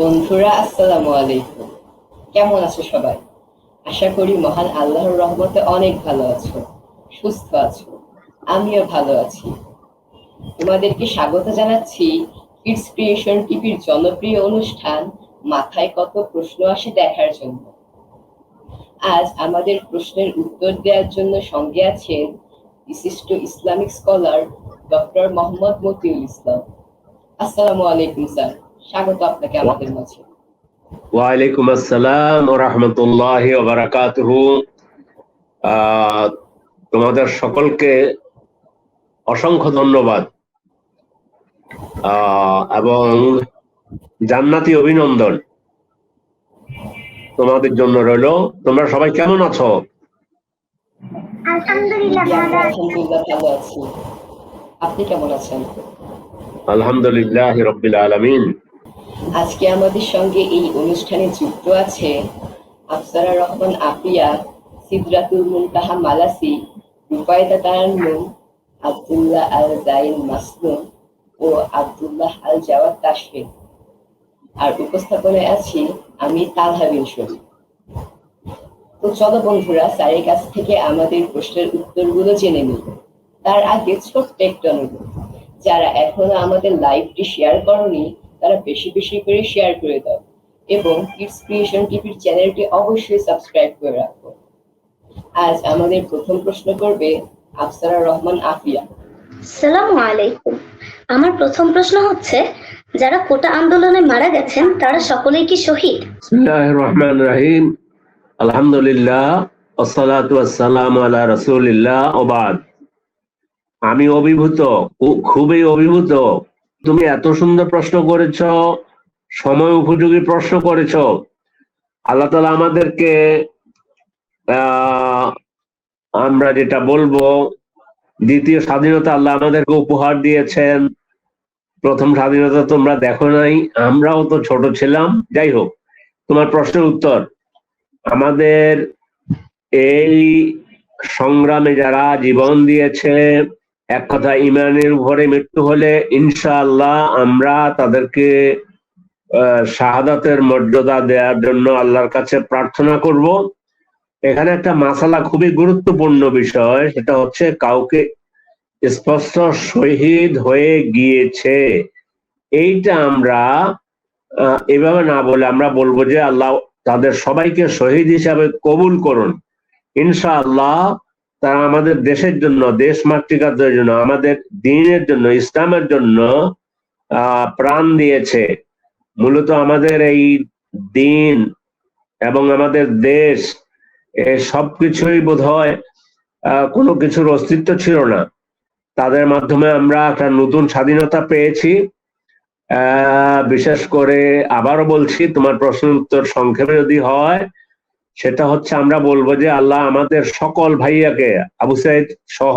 বন্ধুরা, আসসালামু আলাইকুম। কেমন আছো সবাই? আশা করি মহান আল্লাহর রহমতে অনেক ভালো আছো, সুস্থ আছো, আমিও ভালো আছি। তোমাদেরকে স্বাগত জানাচ্ছি কিডস ক্রিয়েশন টিভির জনপ্রিয় অনুষ্ঠান, মাথায় কত প্রশ্ন আসে দেখার জন্য। আজ আমাদের প্রশ্নের উত্তর দেওয়ার জন্য সঙ্গে আছেন বিশিষ্ট Islamic scholar doctor Mohammad Matiul Islam. আসসালামু আলাইকুম, স্যার। স্বাগত আপনাকে আমাদের মাঝে। ওয়ালাইকুম আসসালাম ও রহমতুল্লাহ বারাকাতুহু। তোমাদের সকলকে অসংখ্য ধন্যবাদ। আহ, এবং জান্নাতি অভিনন্দন তোমাদের জন্য রইল। তোমরা সবাই কেমন আছো? আলহামদুলিল্লাহ আপনি কেমন আছেন? আলহামদুলিল্লাহ রব্বিল আলমিন। আজকে আমাদের সঙ্গে এই অনুষ্ঠানে যুক্ত আছে আফসারা রহমান আপিয়া, সিদরাতুল মুনতাহা মালাসি, রুবায়দা তারান্নুম আব্দুল্লাহ আল জাইন মাসনুম ও আব্দুল্লাহ আল জাওয়াদ তাশফিক আর উপস্থাপনায় আছি আমি তালহা বিন শরীফ। তো চলো বন্ধুরা, স্যারের কাছ থেকে আমাদের প্রশ্নের উত্তরগুলো জেনে নিই। তার আগে ছোট্ট একটা অনুরোধ, যারা এখনও আমাদের লাইভটি শেয়ার করনি তারা বেশি বেশি করে শেয়ার করে দাও এবং কিডস ক্রিয়েশন টিভির চ্যানেলটি অবশ্যই সাবস্ক্রাইব করে রাখো। আজ আমাদের প্রথম প্রশ্ন করবে আফসারা রহমান আফিয়া। আসসালামু আলাইকুম। আমার প্রথম প্রশ্ন হচ্ছে যারা কোটা আন্দোলনে মারা গেছেন তারা সকলেই কি শহীদ? বিসমিল্লাহ রহমান রাহিম। আলহামদুলিল্লাহ আসসালাতু আসসালামু আলা রাসূলিল্লাহ ওবাদ। আমি অভিভূত খুবই অভিভূত তুমি এত সুন্দর প্রশ্ন করেছ, সময় উপযোগী প্রশ্ন করেছ। আল্লাহ তালা আমাদেরকে আমরা যেটা বলব, দ্বিতীয় স্বাধীনতা আল্লাহ আমাদেরকে উপহার দিয়েছেন। প্রথম স্বাধীনতা তোমরা দেখো নাই, আমরাও তো ছোট ছিলাম। যাই হোক, তোমার প্রশ্নের উত্তর। আমাদের এই সংগ্রামে যারা জীবন দিয়েছে এক কথা, ইমানের উপরে মৃত্যু হলে ইনশাআল্লাহ আমরা তাদেরকে শাহাদাতের মর্যাদা দেওয়ার জন্য আল্লাহর কাছে প্রার্থনা করব। এখানে একটা মাসালা খুবই গুরুত্বপূর্ণ বিষয়, সেটা হচ্ছে কাউকে স্পষ্ট শহীদ হয়ে গিয়েছে। এইটা আমরা এভাবে না বলে আমরা বলব যে আল্লাহ তাদের সবাইকে শহীদ হিসাবে কবুল করুন। ইনশাআল্লাহ তারা আমাদের দেশের জন্য, দেশ মাতৃকাদের জন্য, আমাদের দিনের জন্য, ইসলামের জন্য প্রাণ দিয়েছে। মূলত আমাদের এই দিন এবং আমাদের দেশ সবকিছুই বোধ হয় কোনো কিছুর অস্তিত্ব ছিল না। তাদের মাধ্যমে আমরা একটা নতুন স্বাধীনতা পেয়েছি। বিশেষ করে আবারও বলছি, তোমার প্রশ্ন উত্তর সংক্ষেপে যদি হয় সেটা হচ্ছে আমরা বলব যে আল্লাহ আমাদের সকল ভাইয়াকে, আবু সাইদ সহ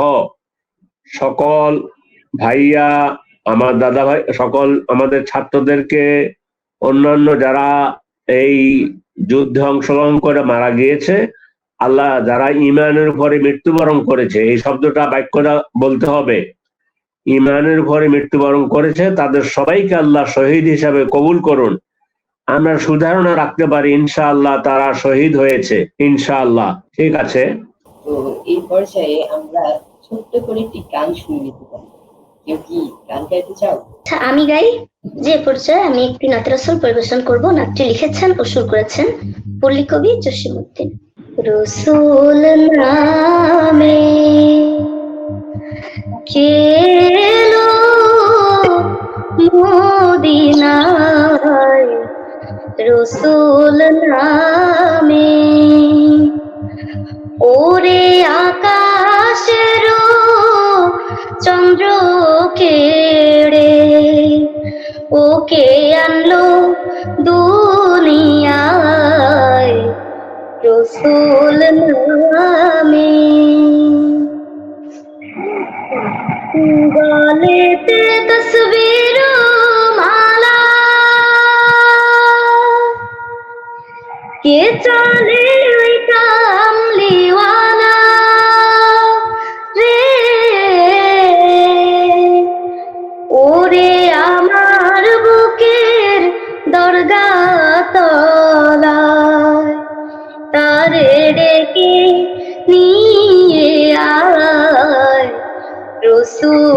সকল ভাইয়া, আমার দাদা ভাই, সকল আমাদের ছাত্রদেরকে, অন্যান্য যারা এই যুদ্ধে অংশগ্রহণ করে মারা গিয়েছে, আল্লাহ যারা ইমানের উপরে মৃত্যুবরণ করেছে, এই শব্দটা বাক্যটা বলতে হবে। ইমানের উপরে মৃত্যুবরণ করেছে, তাদের সবাইকে আল্লাহ শহীদ হিসাবে কবুল করুন। আমরা সুধারণা রাখতে পারি ইনশাআল্লাহ তারা শহীদ হয়েছে ইনশাআল্লাহ। ঠিক আছে? তো এই পর্যায়ে আমরা ছোট্ট করে একটি গান শুনে নিতে পারি। কেউ কি গান গাইতে চাও? আচ্ছা আমি গাই। যে পর্যায়ে আমি একটি নাতরাসল পরিবেশন করব নাটটি লিখেছেন ও সুর করেছেন পল্লী কবি জসিমুদ্দিন রসুল নামে কেলো মদিনায়? রসুল নামে। ওরে আকাশের চন্দ্র কেড়ে ওকে আনলো দুনিয়ায় রসুল নামে। গলেতে কে চলে ওই কামলিওয়ালা রে। ওরে আমার বুকের দরগা তলায়, তারে ডেকে নিয়ে আয়। রসুল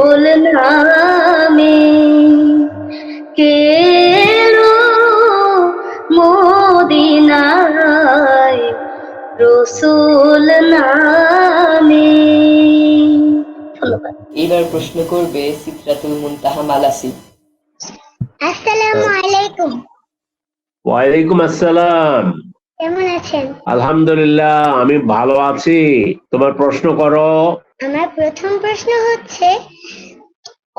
প্রশ্ন করবে সিদ্রাতুল মুনতাহা মালাসি আসসালামু আলাইকুম। ওয়ালাইকুম আসসালাম। কেমন আছেন? আলহামদুলিল্লাহ আমি ভালো আছি। তোমার প্রশ্ন করো। আমার প্রথম প্রশ্ন হচ্ছে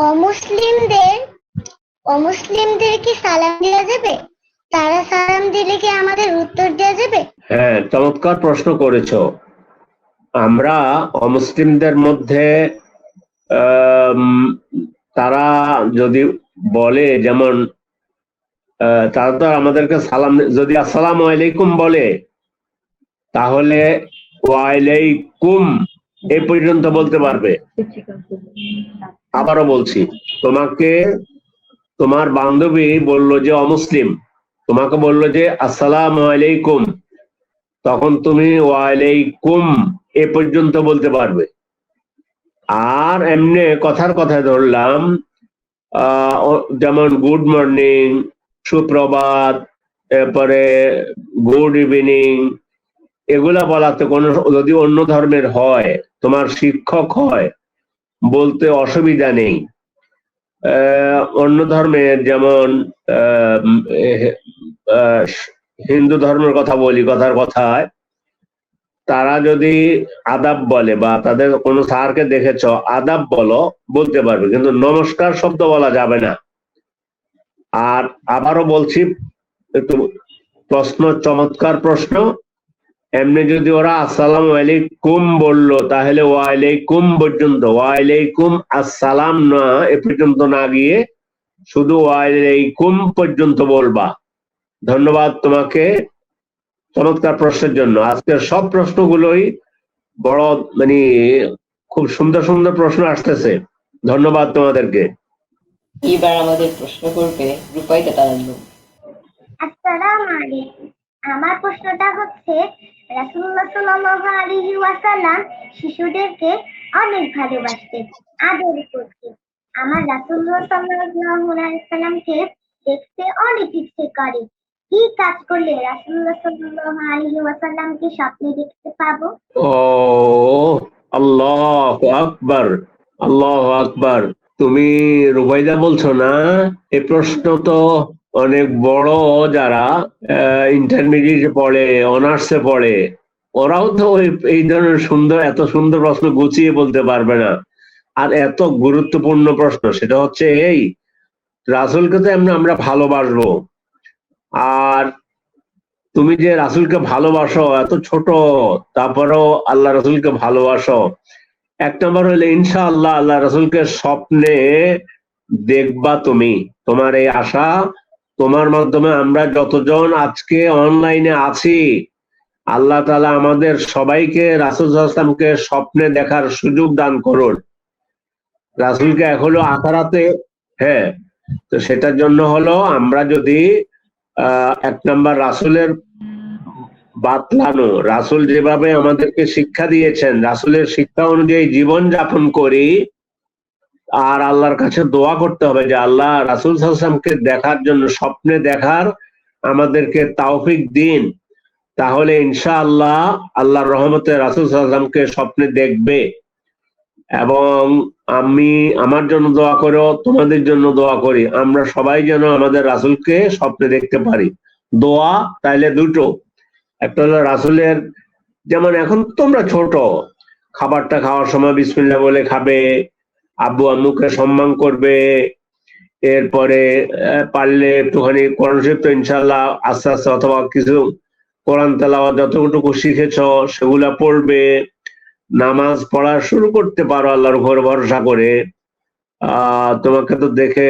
অমুসলিমদের অমুসলিমদের কি সালাম দেওয়া যাবে? তারা সালাম দিলে কি আমাদের উত্তর দেওয়া যাবে? হ্যাঁ চমৎকার প্রশ্ন করেছ। আমরা অমুসলিমদের মধ্যে তারা যদি বলে যেমন তারা তো আমাদেরকে সালাম যদি আসসালাম আলাইকুম বলে, তাহলে ওয়ালাইকুম এই পর্যন্ত বলতে পারবে। আবারও বলছি, তোমাকে, তোমার বান্ধবী বলল যে অমুসলিম, তোমাকে বলল যে আসসালামু আলাইকুম, তখন তুমি ওয়ালাইকুম এ পর্যন্ত বলতে পারবে। আর এমনি কথার কথা ধরলাম যেমন গুড মর্নিং সুপ্রভাত, এরপরে গুড ইভিনিং এগুলা বলাতে কোনো, যদি অন্য ধর্মের হয়, তোমার শিক্ষক হয়, বলতে অসুবিধা নেই। অন্য ধর্মের যেমন হিন্দু ধর্মের কথা বলি কথার কথায় তারা যদি আদাব বলে বা তাদের কোনো স্যারকে দেখেছ, আদাব বলো, বলতে পারবে। কিন্তু নমস্কার শব্দ বলা যাবে না। আর আবারও বলছি, একটু প্রশ্ন, চমৎকার প্রশ্ন। এমনি যদি ওরা আসসালাম আলাইকুম বলল, তাহলে ওয়ালাইকুম পর্যন্ত, ওয়ালাইকুম আসসালাম না, এ পর্যন্ত না গিয়ে শুধু ওয়ালাইকুম পর্যন্ত বলবা। ধন্যবাদ তোমাকে। চমৎকার প্রশ্নের জন্য। আজকের সব প্রশ্নগুলোই বড় মানে খুব সুন্দর সুন্দর প্রশ্ন আসতেছে। ধন্যবাদ তোমাদেরকে। এইবার আমাদের প্রশ্ন করবে রূপাইদা তারান্নুম আসসালামু আলাইকুম। আমার প্রশ্নটা হচ্ছে রাসূলুল্লাহ সাল্লাল্লাহু আলাইহি ওয়াসাল্লাম শিশুদেরকে অনেক ভালোবাসতেন আদর করতেন। আমার রাসূলুল্লাহ সাল্লাল্লাহু আলাইহি ওয়াসাল্লামকে দেখতে অনেক ইচ্ছে করে। কি কাজ করলে রাসূলুল্লাহ সাল্লাল্লাহু আলাইহি ওয়াসাল্লামকে স্বপ্নে দেখতে পাবো? ও, আল্লাহ আকবার আল্লাহ আকবার। তুমি রুবাইদা বলছো না? এ প্রশ্ন তো অনেক বড় যারা ইন্টারমিডিয়েটে পড়ে অনার্সে পড়ে, ওরাও তো এই ধরনের সুন্দর, এত সুন্দর প্রশ্ন গুছিয়ে বলতে পারবে না। আর এত গুরুত্বপূর্ণ প্রশ্ন, সেটা হচ্ছে এই, রাসুলকে তো আমরা ভালোবাসবো। আর তুমি যে রাসুলকে ভালোবাসো, এত ছোট, তারপরেও আল্লাহ রাসুলকে ভালোবাসো। এক নম্বর হলে ইনশা আল্লাহ রাসুলকে স্বপ্নে দেখবা তুমি। তোমার এই আশা, তোমার মাধ্যমে আমরা যতজন আজকে অনলাইনে আছি, আল্লাহ তালা আমাদের সবাইকে রাসুল আসলামকে স্বপ্নে দেখার সুযোগ দান করুন। রাসুলকে এখনও আকারাতে হ্যাঁ তো সেটার জন্য হলো আমরা যদি এক নম্বর রাসুলের বাতলানো রাসুল যেভাবে আমাদেরকে শিক্ষা দিয়েছেন, রাসুলের শিক্ষা অনুযায়ী জীবন যাপন করি, আর আল্লাহর কাছে দোয়া করতে হবে যে আল্লাহ রাসুল সাল্লামকে দেখার জন্য, স্বপ্নে দেখার আমাদেরকে তাওফিক দিন। তাহলে ইনশাআল্লাহ আল্লাহর রহমতে রাসুল সাল্লামকে স্বপ্নে দেখবে। এবং আমি আমার জন্য দোয়া করো তোমাদের জন্য দোয়া করি। আমরা সবাই যেন আমাদের রাসুলকে স্বপ্নে দেখতে পারি। দোয়া তাইলে দুটো। একটা হলো রাসুলের, যেমন এখন তোমরা ছোট, খাবারটা খাওয়ার সময় বিসমিল্লা বলে খাবে, আব্বু আম্মুকে সম্মান করবে, এরপরে পারলে একটুখানি কোরআন শরীফ তো ইনশাল্লাহ আস্তে আস্তে অথবা কিছু কোরআন তেলাওয়া যতটুকু শিখেছ, সেগুলা পড়বে। নামাজ পড়া শুরু করতে পারো আল্লাহর উপর ভরসা করে। তোমাকে তো দেখে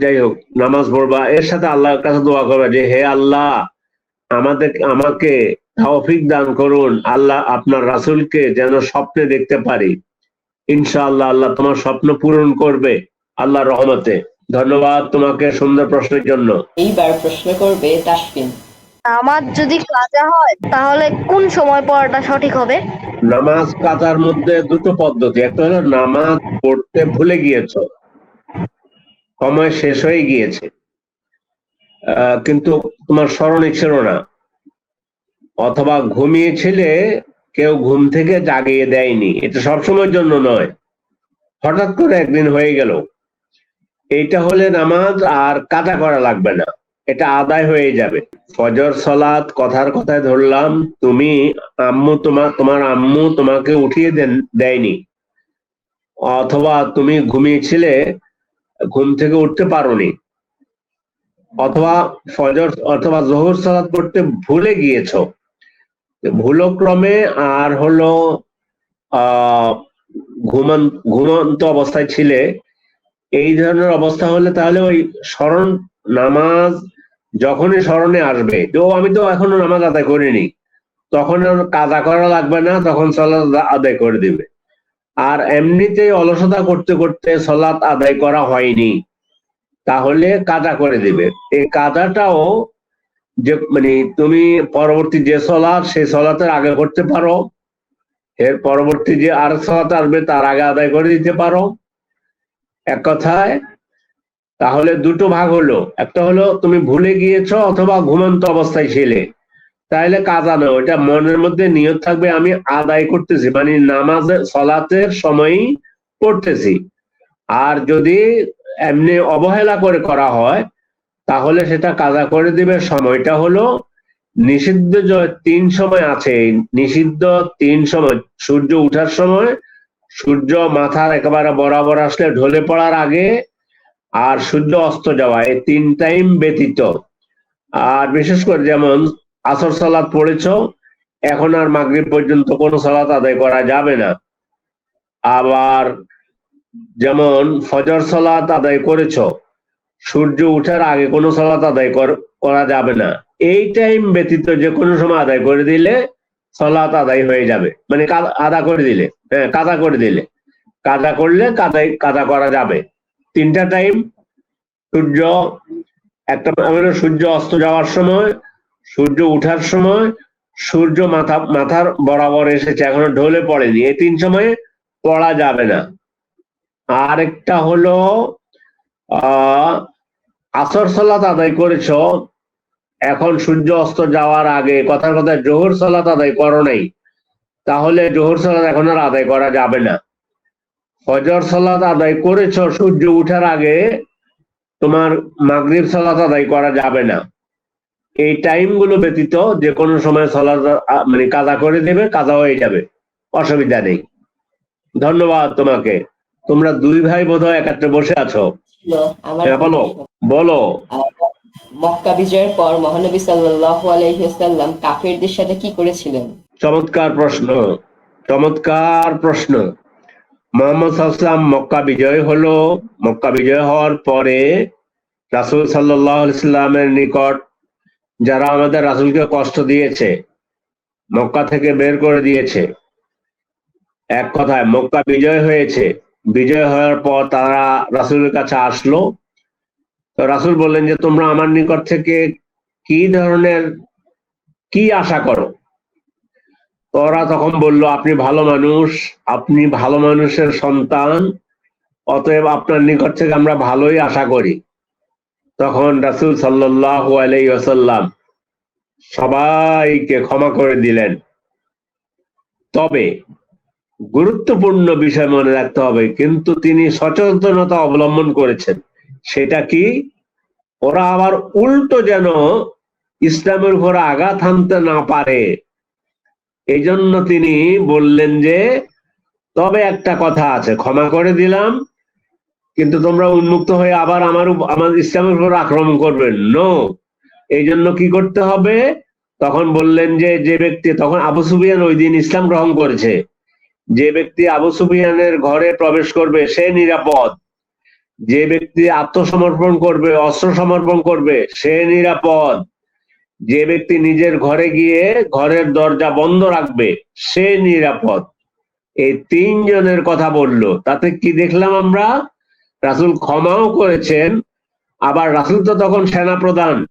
যাই হোক, নামাজ পড়বা। এর সাথে আল্লাহর কাছে দোয়া করবে যে, হে আল্লাহ, আমাদের, আমাকে তৌফিক দান করুন। আল্লাহ আপনার রাসূলকে যেন স্বপ্নে দেখতে পারি। ইনশাআল্লাহ আল্লাহ তোমার স্বপ্ন পূরণ করবে আল্লাহর রহমতে। ধন্যবাদ তোমাকে সুন্দর প্রশ্নের জন্য। এইবার প্রশ্ন করবে তাসফিন। নামাজ যদি কাজা হয়, তাহলে কোন সময় পড়াটা সঠিক হবে? নামাজ কাজার মধ্যে দুটো পদ্ধতি। একটা হলো নামাজ পড়তে ভুলে গিয়েছ। সময় শেষ হয়ে গিয়েছে। কিন্তু তোমার স্মরণে ছিল না। অথবা ঘুমিয়েছিলে, কেউ ঘুম থেকে জাগিয়ে দেয়নি। এটা সবসময়ের জন্য নয়। হঠাৎ করে একদিন হয়ে গেল। এইটা হলে নামাজ আর কাজা করা লাগবে না। এটা আদায় হয়ে যাবে। ফজর সলাৎ কথার কথায় ধরলাম, তুমি আম্মু তোমার তোমার আম্মু তোমাকে উঠিয়ে দেন, দেয়নি। অথবা তুমি ঘুমিয়েছিলে, ঘুম থেকে উঠতে পারোনি। অথবা ফজর, অথবা জোহর সালাত পড়তে ভুলে গিয়েছো। ভুলক্রমে আর হলো আহ ঘুমান, ঘুমন্ত অবস্থায় ছিলে। এই ধরনের অবস্থা হলে তাহলে ওই স্মরণ, নামাজ যখনই স্মরণে আসবে ও আমি তো এখনও নামাজ আদায় করিনি, তখন কাজা করা লাগবে না, তখন সলাৎ আদায় করে দিবে। আর এমনিতেই অলসতা করতে করতে সলাৎ আদায় করা হয়নি, তাহলে কাদা করে দিবে। এই কাদাটাও যে মানে তুমি পরবর্তী যে সলাৎ সেই সলাতের আগে করতে পারো, এর পরবর্তী যে আর সলাৎ আসবে, তার আগে আদায় করে দিতে পারো। এক কথায় তাহলে দুটো ভাগ হলো। একটা হলো তুমি ভুলে গিয়েছো অথবা ঘুমন্ত অবস্থায় ছিলে। তাহলে কাজা নয় ওটা মনের মধ্যে নিয়ত থাকবে আমি আদায় করতেছি মানে নামাজের সলাতের সময়ই পড়তেছি। আর যদি এমনি অবহেলা করে করা হয়, তাহলে সেটা কাজা করে দিবে। সময়টা হলো নিষিদ্ধ তিন সময় আছে, নিষিদ্ধ তিন সময়, সূর্য উঠার সময়, সূর্য মাথার একেবারে বরাবর আসলে ঢলে পড়ার আগে আর সূর্য অস্ত যাওয়া এই তিন টাইম ব্যতীত। আর বিশেষ করে যেমন, আসর সালাদ পড়েছ, এখন আর মাগরিব পর্যন্ত কোনো সালাত আদায় করা যাবে না। আবার যেমন, ফজর সালাত আদায় করেছ, সূর্য উঠার আগে কোনো সালাত আদায় কর- যাবে না। এই টাইম ব্যতীত যে কোনো সময় আদায় করে দিলে সালাত আদায় হয়ে যাবে। মানে কা- আদা করে দিলে। হ্যাঁ কাদা করে দিলে। কাদা করলে কাদাই কাদা করা যাবে। তিনটা টাইম সূর্য একটা হলো সূর্য অস্ত যাওয়ার সময়, সূর্য উঠার সময়, সূর্য মাথা, মাথার বরাবর এসেছে, এখনও ঢলে পড়েনি। এই তিন সময়ে পড়া যাবে না। আরেকটা হলো আসর সালাত আদায় করেছ, এখন সূর্য অস্ত যাওয়ার আগে, কথার কথা জোহর সালাত আদায় করো নাই, তাহলে জোহর সালাত এখন আর আদায় করা যাবে না। ফজর সালাত আদায় করেছ সূর্য উঠার আগে তোমার মাগরিব সালাত আদায় করা যাবে না। এই টাইমগুলো ব্যতীত যে কোনো সময় সালাত মানে কাদা করে দেবে কাদা হয়ে যাবে। অসুবিধা নেই। ধন্যবাদ তোমাকে। তোমরা দুই ভাই বোধহয় একাত্রে বসে আছো। হ্যাঁ বলো। বলো। মক্কা বিজয়ের পর মহানবী সাল্লাল্লাহু আলাইহি ওয়াসাল্লাম কাফেরদের সাথে কি করেছিলেন? চমৎকার প্রশ্ন। চমৎকার প্রশ্ন। মোহাম্মদ সাল্লাম মক্কা বিজয় হলো। মক্কা বিজয় হওয়ার পরে রাসূল সাল্লাহ ইসলামের নিকট যারা আমাদের রাসূলকে কষ্ট দিয়েছে, মক্কা থেকে বের করে দিয়েছে, এক কথায় মক্কা বিজয় হয়েছে। বিজয় হওয়ার পর তারা রাসূলের কাছে আসলো। তো রাসূল বললেন যে, তোমরা আমার নিকট থেকে কি ধরনের, কি আশা করো? ওরা তখন বলল, আপনি ভালো মানুষ, আপনি ভালো মানুষের সন্তান, অতএব আপনার নিকট থেকে আমরা ভালোই আশা করি। তখন রাসূল আলাইহি সবাইকে ক্ষমা করে দিলেন। তবে গুরুত্বপূর্ণ বিষয় মনে রাখতে হবে, কিন্তু তিনি সচেতনতা অবলম্বন করেছেন। সেটা কি? ওরা আবার উল্টো যেন ইসলামের উপর আঘাত হানতে না পারে। এই জন্য তিনি বললেন যে, তবে একটা কথা আছে, ক্ষমা করে দিলাম, কিন্তু তোমরা উন্মুক্ত হয়ে আবার আমার আমার ইসলামের উপর আক্রমণ করবেন নো এই জন্য কি করতে হবে? তখন বললেন যে যে ব্যক্তি, তখন আবু সুফিয়ান ওই দিন ইসলাম গ্রহণ করেছে। যে ব্যক্তি আবু সুফিয়ানের ঘরে প্রবেশ করবে, সে নিরাপদ। যে ব্যক্তি আত্মসমর্পণ করবে, অস্ত্র সমর্পণ করবে, সে নিরাপদ। যে ব্যক্তি নিজের ঘরে গিয়ে ঘরের দরজা বন্ধ রাখবে, সে নিরাপদ। এই তিনজনের কথা বলল। তাতে কি দেখলাম আমরা? রাসূল ক্ষমাও করেছেন, আবার রাসূল তো তখন সেনাপ্রধান।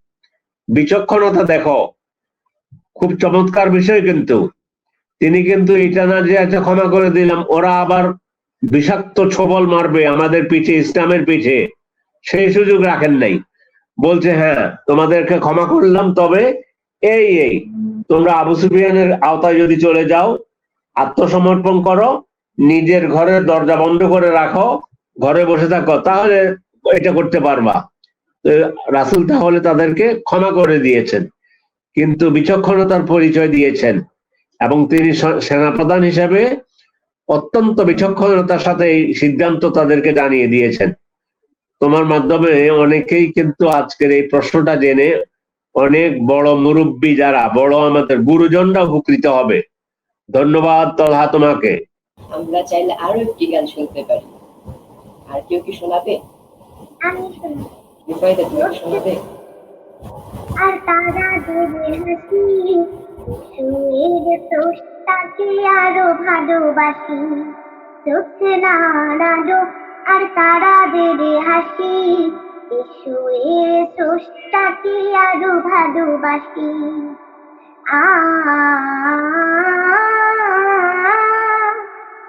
বিচক্ষণতা দেখো, খুব চমৎকার বিষয় কিন্তু। তিনি কিন্তু এটা না যে আচ্ছা ক্ষমা করে দিলাম, ওরা আবার বিষাক্ত ছবল মারবে আমাদের পিঠে, ইসলামের পিঠে। সেই সুযোগ রাখেন নাই। বলছে হ্যাঁ তোমাদেরকে ক্ষমা করলাম, তবে এই এই, তোমরা আবু সুফিয়ানের আওতায় যদি চলে যাও, আত্মসমর্পণ করো, নিজের ঘরের দরজা বন্ধ করে রাখো, ঘরে বসে থাকো, তাহলে এটা করতে পারবা। রাসুল তাহলে তাদেরকে ক্ষমা করে দিয়েছেন, কিন্তু বিচক্ষণতার পরিচয় দিয়েছেন এবং তিনি সেনাপ্রধান হিসেবে অত্যন্ত বিচক্ষণতার সাথে এই সিদ্ধান্ত তাদেরকে জানিয়ে দিয়েছেন। তোমার মাধ্যমে অনেকেই কিন্তু আজকের এই প্রশ্নটা জেনে অনেক বড় মুরব্বী যারা বড় আমাদের গুরুজনরা উপকৃত হবে। ধন্যবাদ তলহা তোমাকে। আমরা চাইলে আরও একটি গান শুনতে পারি। আর কেউ কি শোনাবে? আমি আর তারা দেবে হাসি সুয়ের তোষটাকে আরও ভালোবাসি। চোখে নাড়ালো আর তারা দেবে হাসি সুয়ের তোষটাকে আরও ভালোবাসি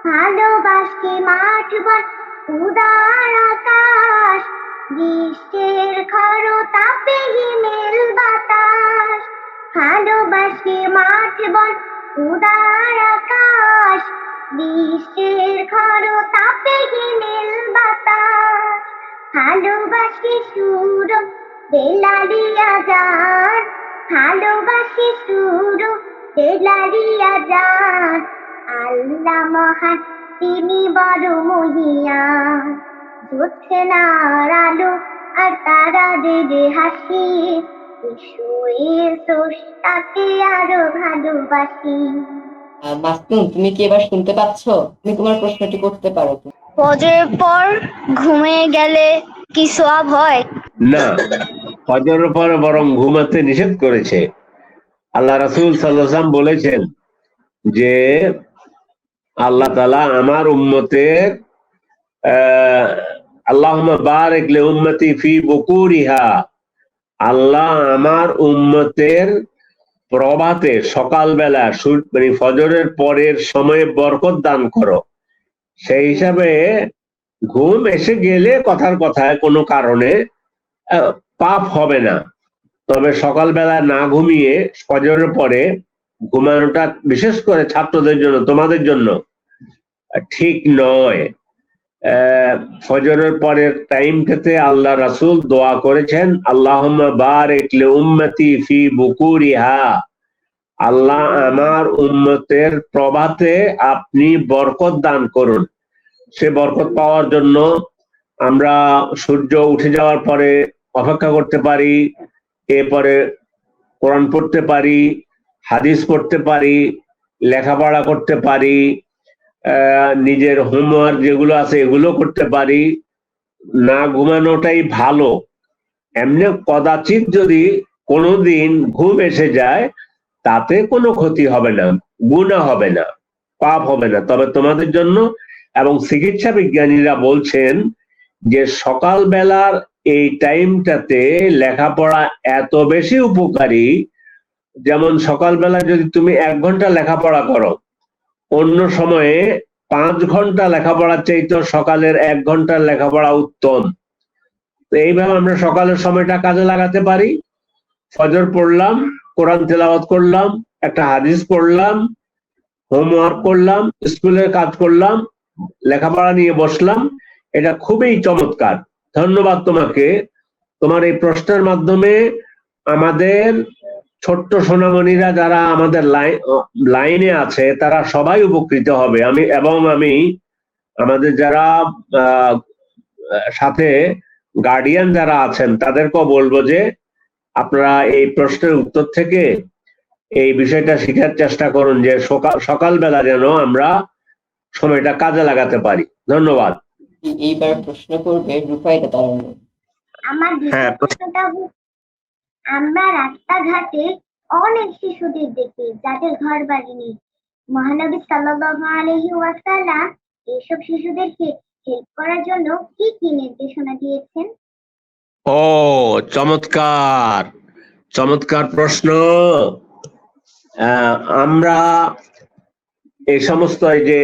ভালোবাসি মাঠ বন উদার আকাশ। গ্রীষ্মের খর তাপে হিমেল বাতাস। ভালোবাসি মাঠ বন উদার আকাশ। গ্রীষ্মের খর তাপে ভালোবাসি সুর বেলালিয়া যান। ভালোবাসি সুর বেলালিয়া যান। আল্লাহ মহান তিনি বড় মহিয়ান জোৎস্নার আলো আর তারা দেবে হাসি। তুমি কি এবার শুনতে পাচ্ছ? তুমি তোমার প্রশ্নটি করতে পারো পর ঘুমিয়ে গেলে কি সোয়াব হয়? না, ফজরের পরে বরং ঘুমাতে নিষেধ করেছে। আল্লাহ রাসূল সাল্লাল্লাহু বলেছেন যে, আল্লাহ তাআলা আমার উম্মতের, আহ, আল্লাহুম্মা বারিক লি উম্মতি ফি বুকুরিহা। আল্লাহ আমার উম্মতের প্রভাতে সকালবেলা মানে ফজরের পরের সময়ে বরকত দান করো। সেই হিসাবে ঘুম এসে গেলে কথার কথায় কোনো কারণে পাপ হবে না। তবে সকালবেলা না ঘুমিয়ে ফজরের পরে ঘুমানোটা বিশেষ করে ছাত্রদের জন্য, তোমাদের জন্য ঠিক নয়। ফজরের পরের টাইম টাইমটাতে আল্লাহ রাসূল দোয়া করেছেন লি উম্মতি ফি বুকুরিহা। আল্লাহ আমার উম্মতের প্রভাতে আপনি বরকত দান করুন। সে বরকত পাওয়ার জন্য আমরা সূর্য উঠে যাওয়ার পরে অপেক্ষা করতে পারি, এরপরে কোরআন পড়তে পারি, হাদিস পড়তে পারি, লেখাপড়া করতে পারি নিজের হোমওয়ার্ক যেগুলো আছে এগুলো করতে পারি। না ঘুমানোটাই ভালো। এমনি কদাচিৎ যদি কোনোদিন ঘুম এসে যায়, তাতে কোনো ক্ষতি হবে না গুণা হবে না, পাপ হবে না। তবে তোমাদের জন্য এবং চিকিৎসা বিজ্ঞানীরা বলছেন যে সকালবেলার এই টাইমটাতে লেখাপড়া এত বেশি উপকারী, যেমন সকালবেলা যদি তুমি এক ঘণ্টা লেখাপড়া করো, অন্য সময়ে পাঁচ ঘণ্টা লেখাপড়ার চাইতে সকালের এক ঘণ্টার লেখাপড়া উত্তম। এইভাবে আমরা সকালের সময়টা কাজে লাগাতে পারি। ফজর পড়লাম, কোরআন তেলাওয়াত করলাম, একটা হাদিস পড়লাম, হোমওয়ার্ক করলাম, স্কুলের কাজ করলাম লেখাপড়া নিয়ে বসলাম। এটা খুবই চমৎকার। ধন্যবাদ তোমাকে। তোমার এই প্রশ্নের মাধ্যমে আমাদের ছোট্ট সোনামণিরা যারা আমাদের লাইন আছে, তারা সবাই উপকৃত হবে। আমি এবং আমি, আমাদের যারা সাথে গার্ডিয়ান যারা আছেন, তাদেরকেও বলব যে আপনারা এই প্রশ্নের উত্তর থেকে এই বিষয়টা শেখার চেষ্টা করুন যে সকাল, সকালবেলা যেন আমরা সময়টা কাজে লাগাতে পারি। ধন্যবাদ। এই- এইবার প্রশ্ন করবে রূপায়দা তারান্নম আমার হ্যাঁ, প্রশ্নটা আমরা রাস্তাঘাটে অনেক শিশুদের দেখি যাদের ঘর বাড়ি নেই। মহানবী সাল্লাল্লাহু আলাইহি ওয়াসাল্লাম এইসব শিশুদেরকে হেল্প করার জন্য কি কি নির্দেশনা দিয়েছেন? ও চমৎকার। চমৎকার প্রশ্ন। আহ, আমরা এই সমস্ত এই যে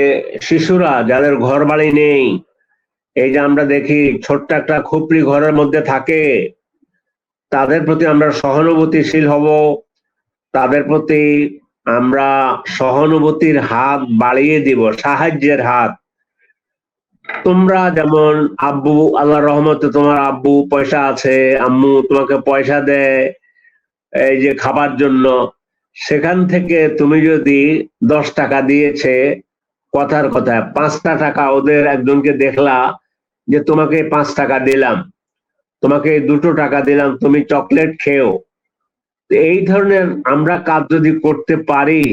শিশুরা যাদের ঘর বাড়ি নেই, এই যে আমরা দেখি ছোট্ট একটা খুপড়ি ঘরের মধ্যে থাকে, তাদের প্রতি আমরা সহানুভূতিশীল হব, তাদের প্রতি আমরা সহানুভূতির হাত বাড়িয়ে দিব, সাহায্যের হাত। তোমরা যেমন, আব্বু আল্লাহ রহমতে তোমার আব্বু পয়সা আছে, আম্মু তোমাকে পয়সা দেয় এই যে খাবার জন্য সেখান থেকে তুমি যদি দশ টাকা দিয়েছে, কথার কথা, পাঁচটা টাকা ওদের একজনকে দেখলা যে তোমাকে পাঁচ টাকা দিলাম, তোমাকে দুটো টাকা দিলাম, তুমি চকলেট খেও। এই ধরনের আমরা কাজ যদি করতে পারি,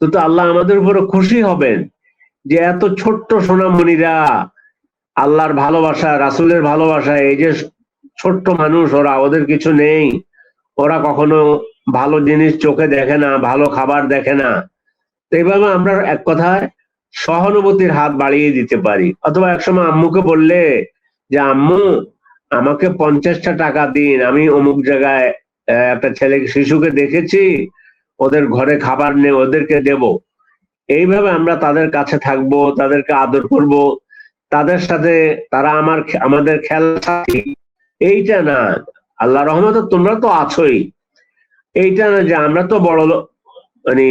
তো তো আল্লাহ আমাদের উপরে খুশি হবেন যে এত ছোট্ট সোনামণিরা আল্লাহর ভালোবাসা, রাসূলের ভালোবাসা, এই যে ছোট্ট মানুষ ওরা, ওদের কিছু নেই। ওরা কখনো ভালো জিনিস চোখে দেখে না, ভালো খাবার দেখে না। এইভাবে আমরা এক কথায় সহানুভূতির হাত বাড়িয়ে দিতে পারি। অথবা একসময় আম্মুকে বললে যে, আম্মু, আমাকে পঞ্চাশটা টাকা দিন। আমি অমুক জায়গায় একটা ছেলে, শিশুকে দেখেছি, ওদের ঘরে খাবার নেই, ওদেরকে দেব। এইভাবে আমরা তাদের কাছে থাকব, তাদেরকে আদর করব। তাদের সাথে তারা আমার আমাদের খেলা এইটা না। আল্লাহ রহমত তোমরা তো আছোই। এইটা না যে আমরা তো বড় মানে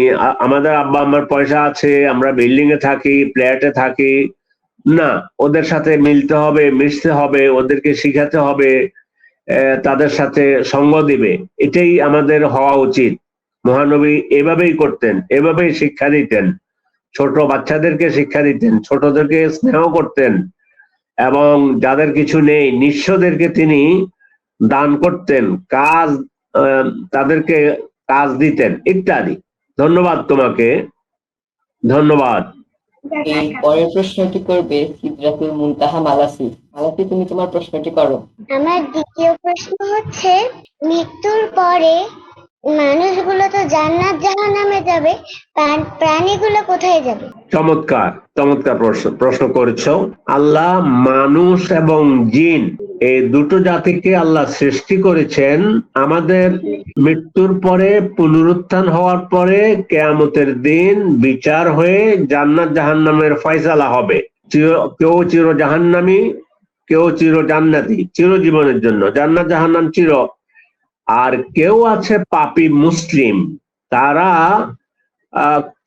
আমাদের আব্বা আমার পয়সা আছে, আমরা বিল্ডিং এ থাকি ফ্ল্যাটে থাকি। না, ওদের সাথে মিলতে হবে, মিশতে হবে, ওদেরকে শিখাতে হবে তাদের সাথে সঙ্গ দিবে। এটাই আমাদের হওয়া উচিত। মহানবী এভাবেই করতেন, এভাবেই শিক্ষা দিতেন। ছোট বাচ্চাদেরকে শিক্ষা দিতেন, ছোটদেরকে স্নেহ করতেন। এবং যাদের কিছু নেই, নিঃস্বদেরকে তিনি দান করতেন। কাজ তাদেরকে কাজ দিতেন ইত্যাদি। ধন্যবাদ তোমাকে। ধন্যবাদ। এই পরের প্রশ্নটি করবে সিদ্রাতুল মুনতাহা মালাসি। মালাসি তুমি তোমার প্রশ্নটি করো। আমার দ্বিতীয় প্রশ্ন হচ্ছে মৃত্যুর পরে মানুষগুলো তো জান্নাত জাহান্নামে যাবে প্রাণীগুলো কোথায় যাবে? চমৎকার চমৎকার প্রশ্ন প্রশ্ন করেছ। আল্লাহ মানুষ এবং জিন এই দুটো জাতিকে আল্লাহ সৃষ্টি করেছেন। আমাদের মৃত্যুর পরে, পুনরুত্থান হওয়ার পরে, কেয়ামতের দিন বিচার হয়ে জান্নাত জাহান্নামের ফয়সালা হবে। কেউ চির জাহান্নামী, কেউ চির জান্নাতি, চিরজীবনের জন্য। জান্নাত জাহান্নাম চির। আর কেউ আছে পাপী মুসলিম। তারা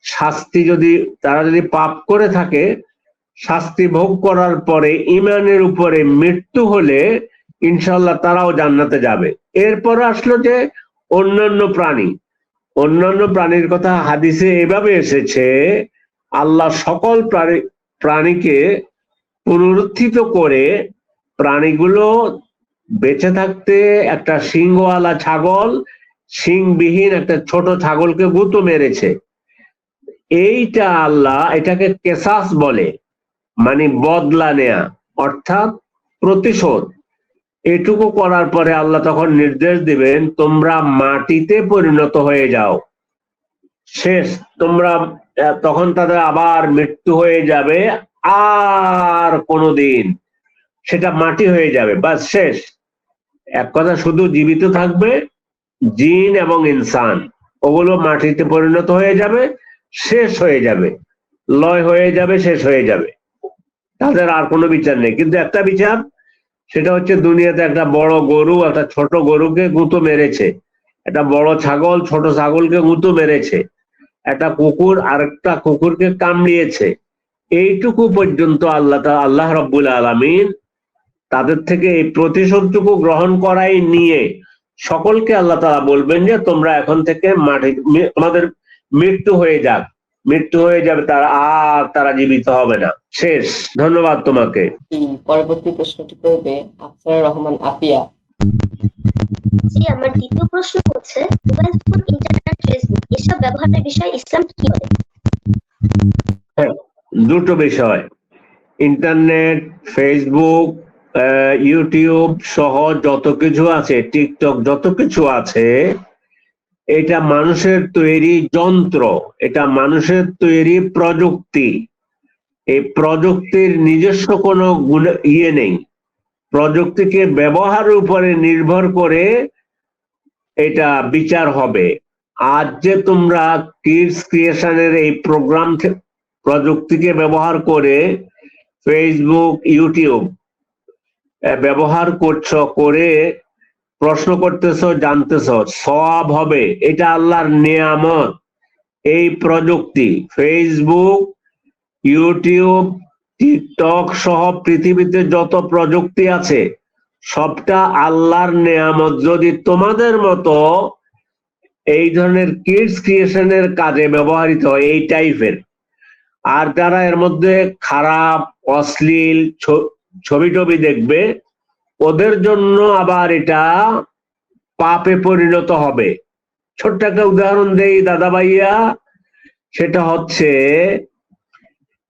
শাস্তি যদি, তারা যদি পাপ করে থাকে শাস্তি ভোগ করার পরে ইমানের উপরে মৃত্যু হলে ইনশাল্লাহ তারাও জান্নাতে যাবে। এরপর আসলো যে অন্যান্য প্রাণী। অন্যান্য প্রাণীর কথা হাদিসে এভাবে এসেছে, আল্লাহ সকল প্রাণী, প্রাণীকে পুনরুত্থিত করে প্রাণীগুলো বেঁচে থাকতে একটা সিংহওয়ালা ছাগল সিংবিহীন একটা ছোট ছাগলকে গুঁতো মেরেছে। এইটা আল্লাহ এটাকে কেসাস বলে। মানে বদলা নেয়া, অর্থাৎ প্রতিশোধ। এটুকু করার পরে আল্লাহ তখন নির্দেশ দিবেন, তোমরা মাটিতে পরিণত হয়ে যাও। শেষ, তোমরা তখন তাদের আবার মৃত্যু হয়ে যাবে আর কোনোদিন। সেটা মাটি হয়ে যাবে, বাস শেষ। এক কথা, শুধু জীবিত থাকবে জিন এবং ইনসান। ওগুলো মাটিতে পরিণত হয়ে যাবে, শেষ হয়ে যাবে। লয় হয়ে যাবে, শেষ হয়ে যাবে। তাদের আর কোনো বিচার নেই। কিন্তু একটা বিচার, সেটা হচ্ছে দুনিয়াতে একটা বড় গরু, একটা ছোট গরুকে গুঁতো মেরেছে। একটা বড় ছাগল, ছোট ছাগলকে গুঁতো মেরেছে। একটা কুকুর, আরেকটা কুকুরকে কামড়িয়েছে। এইটুকু পর্যন্ত আল্লাহ আল্লাহ রব্বুল আলমিন তাদের থেকে এই প্রতিশোধটুকু গ্রহণ করাই নিয়ে সকলকে আল্লাহ তালা বলবেন যে তোমরা এখন থেকে মাঠে তোমাদের মৃত্যু হয়ে যাক। মৃত্যু হয়ে যাবে তারা আর তারা জীবিত হবে না। শেষ। ধন্যবাদ তোমাকে। পরবর্তী প্রশ্নটি করবে আফসারা রহমান আপিয়া। জি আমার দ্বিতীয় প্রশ্ন হচ্ছে মোবাইল ফোন ইন্টারনেট ফেসবুক এসব ব্যবহারের বিষয়ে ইসলাম কি বলে? দুটো বিষয়। ইন্টারনেট ফেসবুক আহ, ইউটিউব সহ যত কিছু আছে টিকটক যত কিছু আছে এটা মানুষের তৈরি যন্ত্র, এটা মানুষের তৈরি প্রযুক্তি। এই প্রযুক্তির নিজস্ব কোনো গুণ ইয়ে নেই। প্রযুক্তিকে ব্যবহারের উপরে নির্ভর করে এটা বিচার হবে। আজ যে তোমরা কিডস ক্রিয়েশনের এই প্রোগ্রাম প্রযুক্তিকে ব্যবহার করে ফেসবুক ইউটিউব ব্যবহার করছ, করে প্রশ্ন করতেছো, জানতেছো সব হবে। এটা আল্লাহর নিয়ামত। এই প্রযুক্তি ফেসবুক ইউটিউব টিকটক সহ পৃথিবীতে যত প্রযুক্তি আছে, সবটা আল্লাহর নেয়ামত। যদি তোমাদের মতো এই ধরনের কিডস ক্রিয়েশনের কাজে ব্যবহৃত হয়, এই টাইপের আর যারা এর মধ্যে খারাপ, অশ্লীল ছবি টবি দেখবে ওদের জন্য আবার এটা পাপে পরিণত হবে। ছোট্ট একটা উদাহরণ দেই দাদা ভাইয়া, সেটা হচ্ছে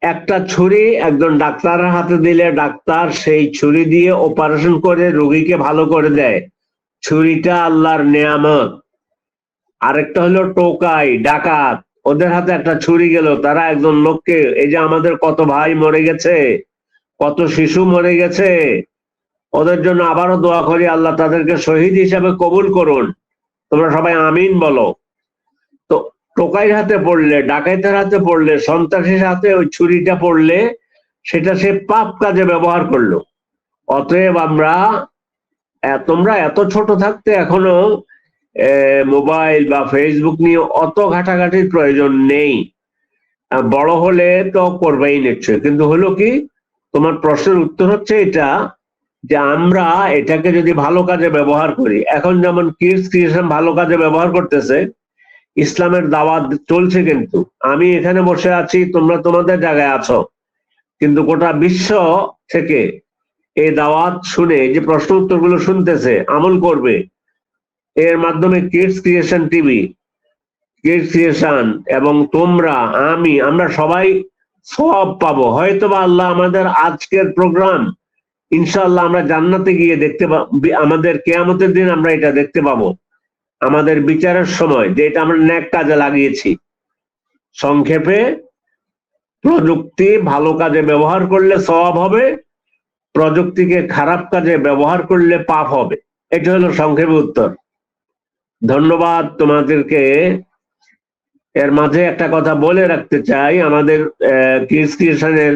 একটা ছুরি একজন ডাক্তারের হাতে দিলে ডাক্তার সেই ছুরি দিয়ে অপারেশন করে রোগীকে ভালো করে দেয়। ছুরিটা আল্লাহর নেয়ামত। আরেকটা হলো টোকাই, ডাকাত। ওদের হাতে একটা ছুরি গেল, তারা একজন লোককে, এই যে আমাদের কত ভাই মরে গেছে, কত শিশু মরে গেছে ওদের জন্য আবারও দোয়া করি, আল্লাহ তাদেরকে শহীদ হিসাবে কবুল করুন। তোমরা সবাই আমিন বলো। তো টোকাইয়ের হাতে পড়লে, ডাকাইতের হাতে পড়লে, সন্ত্রাসীর হাতে ওই ছুরিটা পড়লে, সেটা সে পাপ কাজে ব্যবহার করল। অতএব আমরা তোমরা এত ছোট থাকতে এখনও মোবাইল বা ফেসবুক নিয়ে অত ঘাটাঘাটির প্রয়োজন নেই। বড় হলে তো করবেই নিশ্চয় কিন্তু হলো কি, তোমার প্রশ্নের উত্তর হচ্ছে এটা যে আমরা এটাকে যদি ভালো কাজে ব্যবহার করি, এখন যেমন কিডস ক্রিয়েশন ভালো কাজে ব্যবহার করতেছে, ইসলামের দাওয়াত চলছে কিন্তু। আমি এখানে বসে আছি, তোমরা তোমাদের জায়গায় আছো। কিন্তু গোটা বিশ্ব থেকে এই দাওয়াত শুনে যে প্রশ্ন উত্তরগুলো শুনতেছে, আমল করবে। এর মাধ্যমে kids creation TV kids creation এবং তোমরা, আমি, আমরা সবাই সব পাবো। হয়তো বা আল্লাহ আমাদের আজকের প্রোগ্রাম ইনশাআল্লাহ আমরা জান্নাতে গিয়ে দেখতে আমাদের কেয়ামতের দিন আমরা এটা দেখতে পাবো। আমাদের বিচারের সময়, যে এটা আমরা ন্যাক কাজে লাগিয়েছি। সংক্ষেপে, প্রযুক্তি ভালো কাজে ব্যবহার করলে সওয়াব হবে, প্রযুক্তিকে খারাপ কাজে ব্যবহার করলে পাপ হবে। এটা হলো সংক্ষেপে উত্তর। ধন্যবাদ তোমাদেরকে। এর মাঝে একটা কথা বলে রাখতে চাই, আমাদের কিডস ক্রিয়েশনের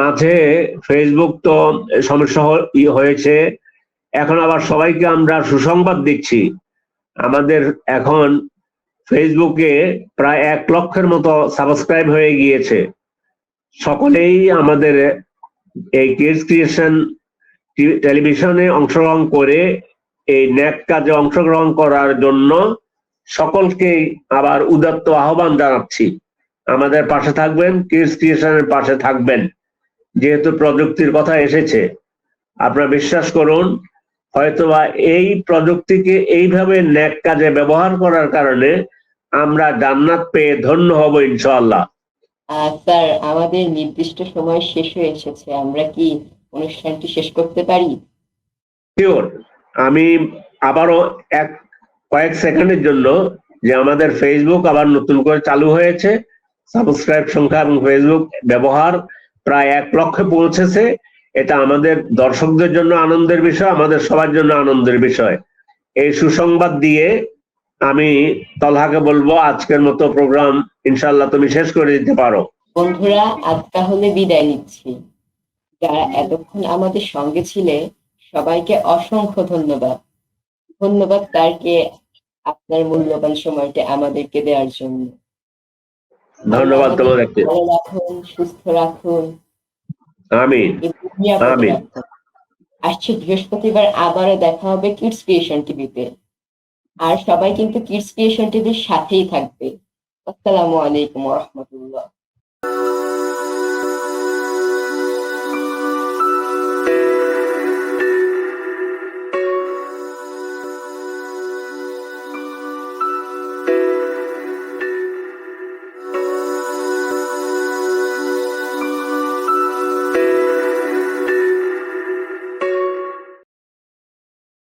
মাঝে ফেসবুক তো সমস্যা হয়েছে। এখন আবার সবাইকে আমরা সুসংবাদ দিচ্ছি। আমাদের এখন ফেসবুকে প্রায় এক লক্ষের মতো সাবস্ক্রাইব হয়ে গিয়েছে। সকলেই আমাদের এই কিডস ক্রিয়েশন টেলিভিশনে অংশগ্রহণ করে, এই ন্যাক কাজে অংশগ্রহণ করার জন্য সকলকেই আবার উদাত্ত আহ্বান জানাচ্ছি। আমাদের পাশে থাকবেন কিডস ক্রিয়েশনের পাশে থাকবেন। যেহেতু প্রযুক্তির কথা এসেছে আপনারা বিশ্বাস করুন হয়তোবা এই প্রযুক্তিকে এইভাবে ন্যাক কাজে ব্যবহার করার কারণে আমরা জান্নাত পেয়ে ধন্য হব ইনশাআল্লাহ। স্যার আমাদের নির্দিষ্ট সময় শেষ হয়ে এসেছে আমরা কি অনুষ্ঠানটি শেষ করতে পারি? শিওর আমি আবারও এক কয়েক সেকেন্ডের জন্য যে আমাদের ফেসবুক আবার নতুন করে চালু হয়েছে সাবস্ক্রাইব সংখ্যা এবং ফেসবুক ব্যবহার প্রায় এক লক্ষে পৌঁছেছে। এটা আমাদের দর্শকদের জন্য আনন্দের বিষয়, আমাদের সবার জন্য আনন্দের বিষয়। এই সুসংবাদ দিয়ে আমি তলহাকে বলব, আজকের মতো প্রোগ্রাম ইনশাল্লাহ তুমি শেষ করে দিতে পারো। বন্ধুরা, আজ তাহলে বিদায় নিচ্ছি। যারা এতক্ষণ আমাদের সঙ্গে ছিলে, সবাইকে অসংখ্য ধন্যবাদ। ধন্যবাদ স্যারকে আপনার মূল্যবান সময়টা আমাদেরকে দেওয়ার জন্য। ধন্যবাদ তোমাদেরকে সুস্থ রাখুন। আমিন আমিন। আসছে বৃহস্পতিবার আবারও দেখা হবে কিডস ক্রিয়েশন টিভিতে আর সবাই কিন্তু কিডস ক্রিয়েশন টিভির সাথেই থাকবে। আসসালামু আলাইকুম রহমতুল্লাহ।